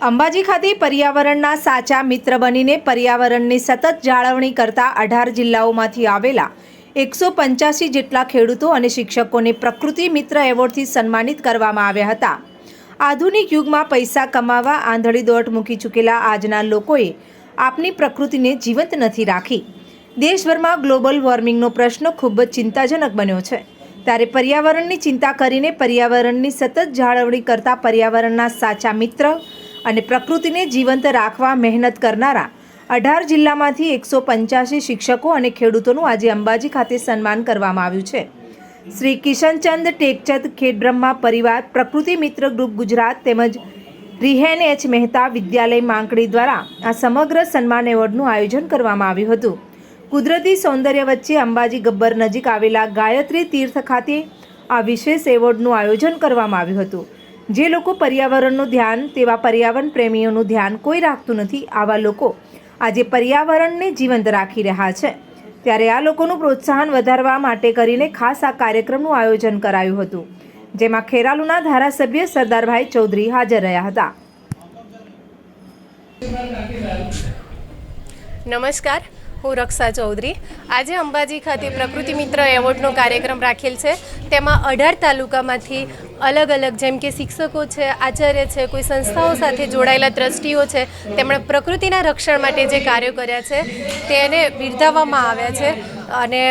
અંબાજી ખાતે પર્યાવરણના સાચા મિત્ર બનીને પર્યાવરણની સતત જાળવણી કરતા અઢાર જિલ્લાઓમાંથી આવેલા એકસો પંચ્યાસી જેટલા ખેડૂતો અને શિક્ષકોને પ્રકૃતિ મિત્ર એવોર્ડથી સન્માનિત કરવામાં આવ્યા હતા. આધુનિક યુગમાં પૈસા કમાવા આંધળી દોટ મૂકી ચૂકેલા આજના લોકોએ આપની પ્રકૃતિને જીવંત નથી રાખી. દેશભરમાં ગ્લોબલ વોર્મિંગનો પ્રશ્ન ખૂબ જ ચિંતાજનક બન્યો છે. ત્યારે પર્યાવરણની ચિંતા કરીને પર્યાવરણની સતત જાળવણી કરતા પર્યાવરણના સાચા મિત્ર અને પ્રકૃતિને જીવંત રાખવા મહેનત કરનારા અઢાર જિલ્લામાંથી એકસો પંચ્યાસી શિક્ષકો અને ખેડૂતોનું આજે અંબાજી ખાતે સન્માન કરવામાં આવ્યું છે. શ્રી કિશનચંદ ટેકચંદ ખેડબ્રહ્મા પરિવાર, પ્રકૃતિ મિત્ર ગ્રુપ ગુજરાત તેમજ રિહેન એચ મહેતા વિદ્યાલય માંકડી દ્વારા આ સમગ્ર સન્માન એવોર્ડનું આયોજન કરવામાં આવ્યું હતું. કુદરતી સૌંદર્ય વચ્ચે અંબાજી ગબ્બર નજીક આવેલા ગાયત્રી તીર્થ ખાતે આ વિશેષ એવોર્ડનું આયોજન કરવામાં આવ્યું હતું. જે લોકો પર્યાવરણનું ધ્યાન, તેવા પર્યાવરણ પ્રેમીઓનું ધ્યાન કોઈ રાખતું નથી, આવા લોકો આજે પર્યાવરણને જીવંત રાખી રહ્યા છે. ત્યારે આ લોકોનું પ્રોત્સાહન વધારવા માટે કરીને ખાસ આ કાર્યક્રમનું આયોજન કરાયું હતું, જેમાં ખેરાલુના ધારાસભ્ય સરદારભાઈ ચૌધરી હાજર રહ્યા હતા. નમસ્કાર. હું રક્ષા ચૌધરી. આજે અંબાજી ખાતે પ્રકૃતિ મિત્ર એવોર્ડનો કાર્યક્રમ રાખેલ છે. તેમાં અઢાર તાલુકામાંથી અલગ અલગ જેમ કે શિક્ષકો છે, આચાર્ય છે, કોઈ સંસ્થાઓ સાથે જોડાયેલા ટ્રસ્ટીઓ છે, તેમણે પ્રકૃતિના રક્ષણ માટે જે કાર્યો કર્યા છે, તેને બિરદાવવામાં આવ્યા છે. અને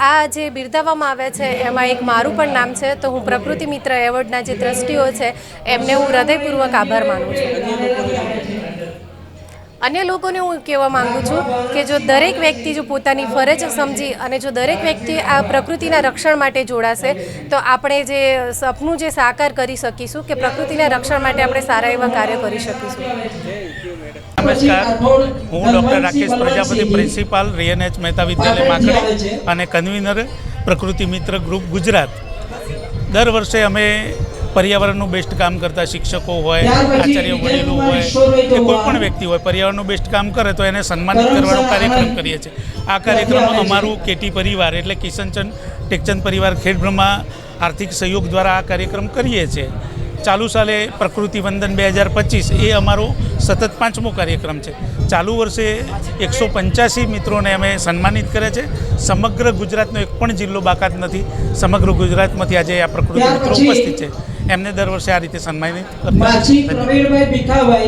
આ જે બિરદાવવામાં આવ્યા છે, એમાં એક મારું પણ નામ છે, તો હું પ્રકૃતિ મિત્ર એવોર્ડના જે ટ્રસ્ટીઓ છે, એમને હું હૃદયપૂર્વક આભાર માનું છું. અન્ય લોકોને હું કહેવા માંગુ છું કે જો દરેક વ્યક્તિ જો પોતાની ફરજ સમજી અને જો દરેક વ્યક્તિ આ પ્રકૃતિના રક્ષણ માટે જોડાશે, તો આપણે જે સપનું જે સાકાર કરી શકીશું કે પ્રકૃતિના રક્ષણ માટે આપણે સારા એવા કાર્ય કરી શકીશું. નમસ્કાર. હું doctor Rakesh Prajapati, principal Riyan H Mehta વિદ્યાલય માખણી અને કન્વીનર પ્રકૃતિ મિત્ર ગ્રુપ ગુજરાત. દર વર્ષે અમે પર્યાવરણનું બેસ્ટ કામ કરતા શિક્ષકો હોય આચાર્ય વડીલો હોય કે કોઈ પણ વ્યક્તિ હોય પર્યાવરણનું બેસ્ટ કામ કરે તો એને સન્માનિત કરવાનો કાર્યક્રમ કરીએ છીએ. આ કાર્યક્રમ અમારું કેટી પરિવાર એટલે કિશનચંદ ટેકચંદ પરિવાર ખેડબ્રહ્મા આર્થિક સહયોગ દ્વારા આ કાર્યક્રમ કરીએ છીએ. ચાલુ સાલે પ્રકૃતિ વંદન બે હજાર પચીસ એ અમારો સતત પાંચમો કાર્યક્રમ છે. ચાલુ વર્ષે એકસો પંચ્યાસી મિત્રોને અમે સન્માનિત કર્યા છે. સમગ્ર ગુજરાતનો એક પણ જિલ્લો બાકાત નથી. સમગ્ર ગુજરાતમાંથી આજે આ પ્રકૃતિ મિત્રો ઉપસ્થિત છે. એમને દર વર્ષે આ રીતે સન્માનિત કરતા